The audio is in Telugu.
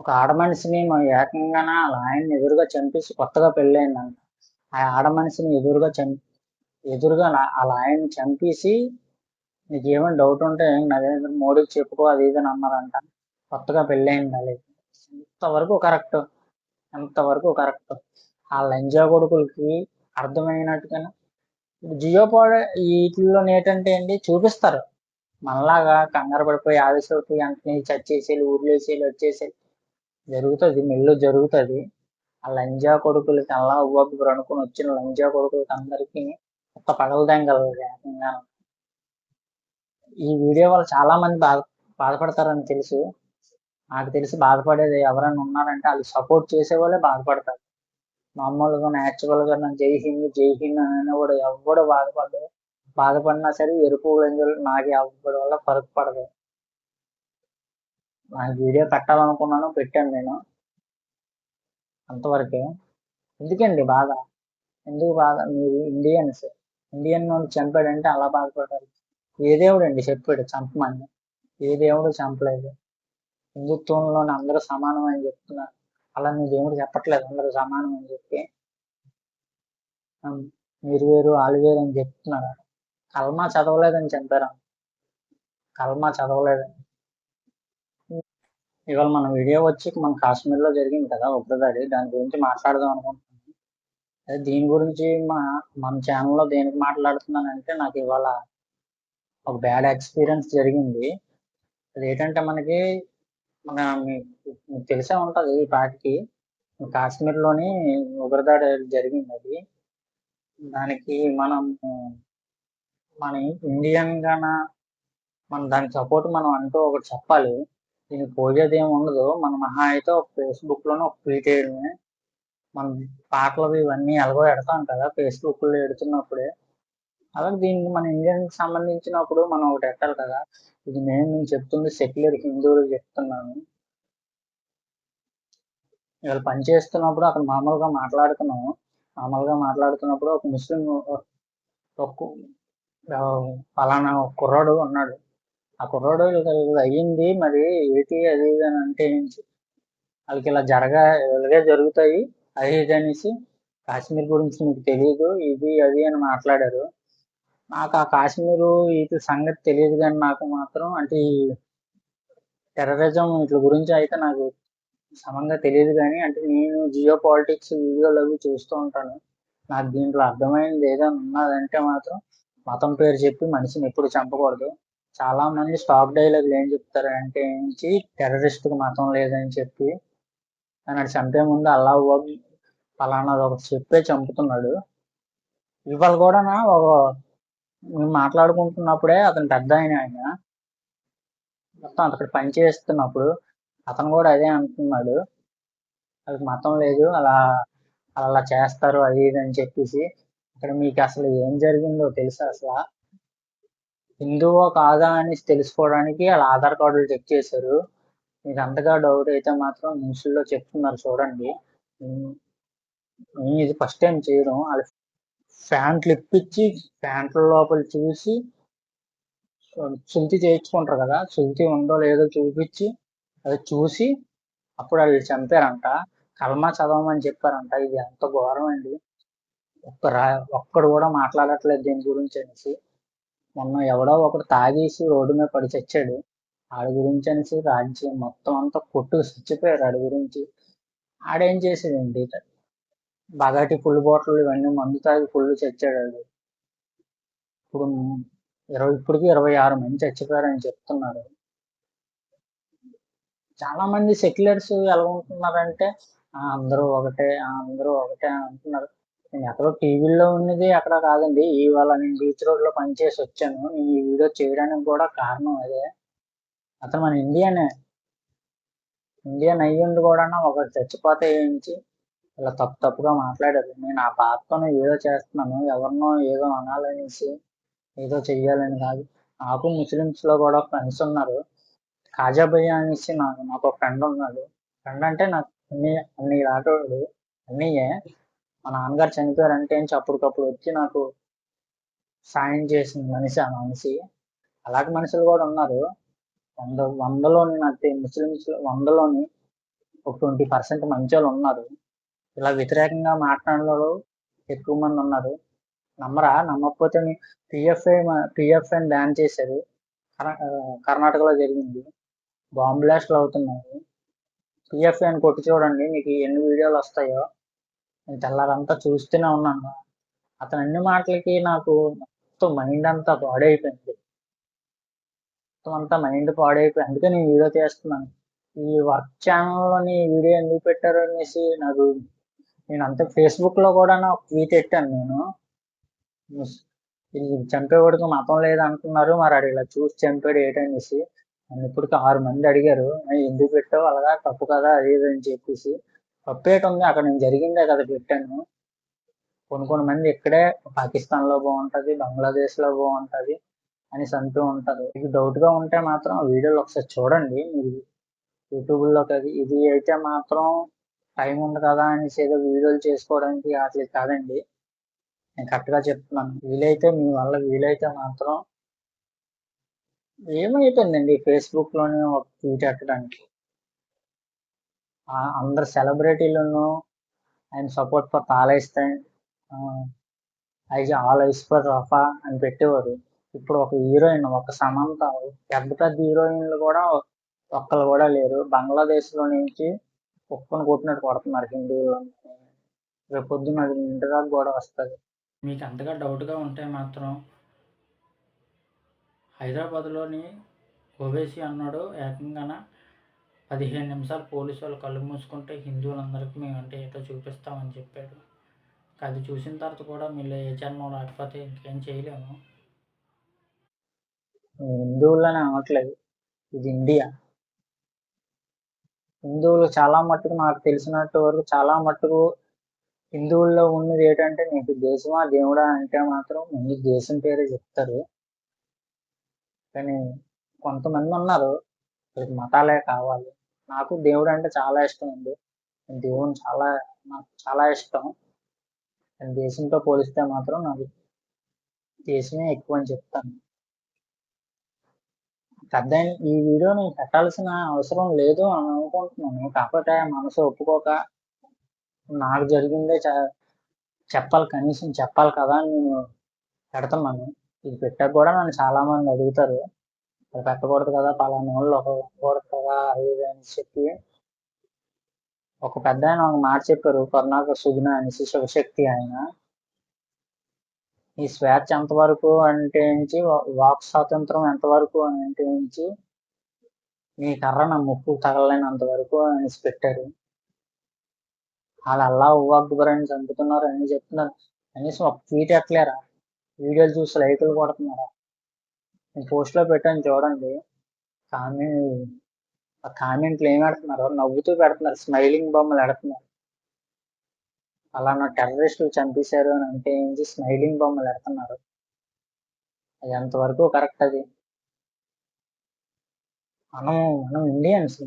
ఒక ఆడ మనిషిని మనం ఆయన్ని ఎదురుగా చంపేసి కొత్తగా పెళ్ళయిందంట. ఆ ఆడ మనిషిని ఎదురుగా చంపి ఎదురుగా అలా ఆయన్ని చంపేసి నీకు ఏమైనా డౌట్ ఉంటే నరేంద్ర మోడీకి చెప్పుకో అది ఇది అని అన్నారంట. కొత్తగా పెళ్ళయింది అది ఎంతవరకు కరెక్ట్. ఎంతవరకు కరెక్ట్. ఆ లంజా కొడుకులకి అర్థమైనట్టుగా జియో పాడ వీటిల్లో ఏంటంటే ఏంటి చూపిస్తారు. మనలాగా కంగారు పడిపోయి ఆవేశపడిపోయి వెంటనే చచ్చేసేయాలి ఊర్లేసేయాలి వచ్చేసేయాలి. జరుగుతుంది మెల్లు జరుగుతుంది. ఆ లంజా కొడుకులకి అలా ఉవ్వబ్బు అనుకుని వచ్చిన లంజా కొడుకులకి అందరికీ ఒక్క పడవదాం ఏకంగా. ఈ వీడియో వల్ల చాలా మంది బాధ బాధపడతారని తెలుసు. నాకు తెలిసి బాధపడేది ఎవరైనా ఉన్నారంటే వాళ్ళు సపోర్ట్ చేసే వాళ్ళే బాధపడతారు. మామూలుగా న్యాచురల్గా నన్ను జై హింద్ జై హింద్ అని కూడా ఎవడు బాధపడదు బాధపడినా సరే ఎరుపు రంగులు నాకు ఎవరి వల్ల ఫరక్ పడదు. వీడియో పెట్టాలనుకున్నాను పెట్టాను నేను. అంతవరకే. ఎందుకండి బాధ? ఎందుకు బాధ? మీరు ఇండియన్స్ ఇండియన్ వాళ్ళు చంపాడంటే అలా బాధపడాలి. ఏ దేవుడు అండి చెప్పాడు చంపమని? ఏ దేవుడు చంపలేదు. హిందుత్వంలోని అందరూ సమానం అని చెప్తున్నారు. అలా మీ దేవుడు చెప్పట్లేదు అందరూ సమానం అని చెప్పి. మీరు వేరు వాళ్ళు వేరు అని చెప్తున్నారు. కల్మా చదవలేదని చెప్పారు కల్మా చదవలేదని. ఇవాళ మన వీడియో వచ్చి మన కాశ్మీర్లో జరిగింది కదా ఉగ్రదాడి. దాని గురించి మాట్లాడదాం అనుకుంటున్నాను. దీని గురించి మా మన ఛానల్లో దేనికి మాట్లాడుతున్నానంటే నాకు ఇవాళ ఒక బ్యాడ్ ఎక్స్పీరియన్స్ జరిగింది. అది ఏంటంటే మనకి మన మీకు తెలిసే ఉంటుంది ఈ పాటికి. కాశ్మీర్లోని ఉగ్రదాడి జరిగింది అది. దానికి మనం మన ఇండియన్ గాన మన దానికి సపోర్ట్ మనం అంటూ ఒకటి చెప్పాలి. దీనికి పోయేది ఏమి ఉండదు. మన మహా అయితే ఒక ఫేస్బుక్లోనే ఒక ట్వీట్ వేయడమే మనం పాటలు ఇవన్నీ ఎలాగో ఎడతాం కదా ఫేస్బుక్లో ఎడుతున్నప్పుడే అలాగే దీనికి మన ఇండియన్కి సంబంధించినప్పుడు మనం ఒకటి ఎట్టాలి కదా. ఇది నేను నేను చెప్తుంది సెక్యులర్ హిందువులకు చెప్తున్నాను. ఇవాళ పని చేస్తున్నప్పుడు అక్కడ మామూలుగా మాట్లాడుతున్నాము మామూలుగా మాట్లాడుతున్నప్పుడు ఒక ముస్లిం ఒక ఫలానా కుర్రాడు ఉన్నాడు. ఆ కుర్రాడు అయ్యింది మరి ఏంటి అది ఇది అని అంటే ఏంటి? వాళ్ళకి ఇలా జరగ ఇలాగే జరుగుతాయి. అది ఇది అనేసి కాశ్మీర్ గురించి మీకు తెలియదు ఇది అది అని మాట్లాడారు. నాకు ఆ కాశ్మీరు వీటి సంగతి తెలియదు కానీ నాకు మాత్రం అంటే ఈ టెర్రరిజం వీటి గురించి అయితే నాకు సమంగా తెలియదు కానీ అంటే నేను జియో పాలిటిక్స్ వీడియోలు అవి చూస్తూ ఉంటాను. నాకు దీంట్లో అర్థమైంది ఏదైనా ఉన్నదంటే మాత్రం మతం పేరు చెప్పి మనిషిని ఎప్పుడు చంపకూడదు. చాలా మంది స్టాక్ డైలాగులు ఏం చెప్తారంటే ఏంటి? టెర్రరిస్ట్కి మతం లేదని చెప్పి కానీ చంపే ముందు అల్లా ఫలానాది ఒకటి చెప్పే చంపుతున్నాడు. ఇవాళ కూడా ఒక మేము మాట్లాడుకుంటున్నప్పుడే అతను పెద్ద ఆయన ఆయన. మొత్తం అక్కడ పని చేస్తున్నప్పుడు అతను కూడా అదే అంటున్నాడు. అది మతం లేదు అలా అలా చేస్తారు అది ఇది అని చెప్పేసి. ఇక్కడ మీకు అసలు ఏం జరిగిందో తెలుసా అసలు? హిందువో కాదా అని తెలుసుకోవడానికి వాళ్ళ ఆధార్ కార్డులు చెక్ చేశారు. మీకు అంతగా డౌట్ అయితే మాత్రం న్యూస్లో చెప్తున్నారు చూడండి. నేను ఇది ఫస్ట్ టైం చేయడం. వాళ్ళ ప్యాంట్లు ఇప్పించి ప్యాంట్ల లోపల చూసి సుల్తి చేయించుకుంటారు కదా సుల్తి ఉందో లేదో చూపించి అది చూసి అప్పుడు వాళ్ళు చంపారంట. కల్మా చదవమని చెప్పారంట. ఇది ఎంత ఘోరం అండి ఒక్క రా ఒక్కడు కూడా మాట్లాడట్లేదు దీని గురించి అనేసి. మొన్న ఎవడో ఒకడు తాగేసి రోడ్డు మీద పడి చచ్చాడు. ఆడి గురించి అనేసి రాజ్యం మొత్తం అంతా కొట్టు చచ్చిపోయారు ఆడి గురించి. ఆడేం చేసేదండి? బగాటి ఫుల్ బాటిల్ ఇవన్నీ మందు తాగి ఫుల్ చచ్చాడు ఆడు. ఇప్పుడు ఇరవై ఇప్పటికి ఇరవై ఆరు మంది చచ్చిపోయారని చెప్తున్నారు. చాలా మంది సెక్యులర్స్ ఎలా ఉంటున్నారంటే "ఆ, అందరూ ఒకటే ఆ, అందరూ ఒకటే అంటున్నారు. నేను ఎక్కడో టీవీలో ఉన్నది అక్కడ కాదండి. ఇవాళ నేను బీచ్ రోడ్లో పనిచేసి వచ్చాను. నేను ఈ వీడియో చేయడానికి కూడా కారణం అదే. అతను మన ఇండియనే. ఇండియన్ అయ్యింది కూడా ఒక చచ్చిపోతే ఏంచి ఇలా తప్పు తప్పుగా మాట్లాడారు. నేను ఆ బాధతోనే ఏదో చేస్తున్నాను. ఎవరినో ఏదో అనాలనేసి ఏదో చెయ్యాలని కాదు. నాకు ముస్లిమ్స్లో కూడా ఫ్రెండ్స్ ఉన్నారు. కాజాబయ్య అనేసి నాకు నాకు ఒక ఫ్రెండ్ ఉన్నాడు. ఫ్రెండ్ అంటే నాకు అన్ని అన్ని రాటోడు అన్నయ్యే మా నాన్నగారు చనిపోయారంటే అని అప్పటికప్పుడు వచ్చి నాకు సాయం చేసిన మనిషి ఆ మనిషి. అలాంటి మనుషులు కూడా ఉన్నారు. వంద వందలోని నాకు ముస్లిమ్స్ వందలోని ఒక ట్వంటీ పర్సెంట్ మంచి వాళ్ళు ఉన్నారు. ఇలా వ్యతిరేకంగా మాట్లాడలో ఎక్కువ మంది ఉన్నారు. నమ్మరా? నమ్మకపోతే పిఎఫ్ఐ పిఎఫ్ఐని బ్యాన్ చేశారు. కర్ణాటకలో జరిగింది. బాంబ్ బ్లాస్ట్లు అవుతున్నాయి. పిఎఫ్ఐ అని కొట్టి చూడండి మీకు ఎన్ని వీడియోలు వస్తాయో నేను తెల్లారంతా చూస్తూనే ఉన్నాను. అతను అన్ని మాటలకి నాకు మొత్తం మైండ్ అంతా పాడైపోయింది మొత్తం అంతా మైండ్ పాడైపోయింది అందుకే నేను వీడియో చేస్తున్నాను ఈ వర్క్ ఛానల్లోని వీడియో ఎందుకు పెట్టారు అనేసి నాకు నేను అంత ఫేస్బుక్లో కూడా ఒక ట్వీట్ పెట్టాను నేను. ఇది చంపేవాడికి మతం లేదంటున్నారు. మరి అది ఇలా చూసి చంపాడు ఏంటనేసి. నన్ను ఇప్పటికి ఆరు మంది అడిగారు. ఎందుకు పెట్టావు? అలాగా? తప్పు కదా? అది ఇది అని చెప్పేసి. తప్పేట ఉంది అక్కడ నేను జరిగిందే కదా పెట్టాను. కొన్ని కొన్ని మంది ఇక్కడే పాకిస్తాన్లో బాగుంటది బంగ్లాదేశ్లో బాగుంటది అని అంటూ ఉంటారు. మీకు డౌట్గా ఉంటే మాత్రం వీడియోలు ఒకసారి చూడండి. మీరు యూట్యూబ్లో అది ఇది అయితే మాత్రం టైం ఉంది కదా అనేసి ఏదో వీడియోలు చేసుకోవడానికి అట్లా కాదండి. నేను కరెక్ట్గా చెప్తున్నాను. వీలైతే మీ వల్ల వీలైతే మాత్రం ఏమైపోయిందండి ఫేస్బుక్లోనే ఒక ట్వీట్ ఎట్టడానికి అందరు సెలబ్రిటీలను ఆయన support for Palestine eyes all eyes for Rafah అని పెట్టేవారు. ఇప్పుడు ఒక హీరోయిన్ ఒక సమంత పెద్ద పెద్ద హీరోయిన్లు కూడా ఒక్కరు కూడా లేరు. బంగ్లాదేశ్లో నుంచి కుక్కను కొట్టినట్టు కొడుతున్నారు హిందువులు. రేపు పొద్దున్న అది ఇంటి దాకా కూడా వస్తుంది. మీకు అంతగా డౌట్గా ఉంటే మాత్రం హైదరాబాద్లోని ఓవేసీ అన్నాడు ఏకంగా పదిహేను నిమిషాలు పోలీసు వాళ్ళు కళ్ళు మూసుకుంటే హిందువులందరికీ మేము అంటే ఏదో చూపిస్తామని చెప్పాడు. అది చూసిన తర్వాత కూడా మీరు ఏ జన్మం రాకపోతే ఇంకేం చేయలేము. హిందువులని అనట్లేదు. ఇది ఇండియా. హిందువులు చాలా మట్టుకు నాకు తెలిసినట్టు వరకు చాలా మట్టుకు హిందువుల్లో ఉన్నది ఏంటంటే నీకు దేశమా దేవుడా అంటే మాత్రం ముందు దేశం పేరే చెప్తారు. కానీ కొంతమంది ఉన్నారు. వీళ్ళకి మతాలే కావాలి. నాకు దేవుడు అంటే చాలా ఇష్టం అండి. దేవుని చాలా నాకు చాలా ఇష్టం. దేశంతో పోలిస్తే మాత్రం నాకు దేశమే ఎక్కువ అని చెప్తాను. పెద్ద ఈ వీడియోని పెట్టాల్సిన అవసరం లేదు అని అనుకుంటున్నాను. కాకపోతే మనసు ఒప్పుకోక నాకు జరిగిందే చ- చెప్పాలి కనీసం చెప్పాలి కదా అని నేను పెడుతున్నాను. ఇది పెట్టాక కూడా నన్ను చాలా మంది అడుగుతారు. అది పెట్టకూడదు కదా పలానా వాళ్ళు ఒక కదా అది అని చెప్పి ఒక పెద్ద ఆయన ఒక మాట చెప్పారు కరుణాకర్ సుగుణ అనేసి శివశక్తి ఆయన. ఈ స్వేచ్ఛ ఎంతవరకు అంటే ఏంచి వాక్ స్వాతంత్రం ఎంతవరకు అని అంటే ఏంచి నీ కర్ర నా ముక్కు తగలలేనంత వరకు అనేసి పెట్టారు. వాళ్ళు అల్లా ఉవ్వ అని చంపుతున్నారు అని చెప్తున్నారు. కనీసం ఒక ట్వీట్ ఎట్లేరా వీడియోలు చూసి లైకులు కొడుతున్నారా? నేను పోస్ట్లో పెట్టాను చూడండి. కామెంట్ ఆ కామెంట్లు ఏం పెడుతున్నారు? నవ్వుతూ పెడుతున్నారు. స్మైలింగ్ బొమ్మలు పెడుతున్నారు. అలా నా టెర్రరిస్టులు చంపేశారు అని అంటే ఏంటి స్మైలింగ్ బొమ్మలు పెడుతున్నారు? అది ఎంతవరకు కరెక్ట్ అది? మనం మనం ఇండియన్స్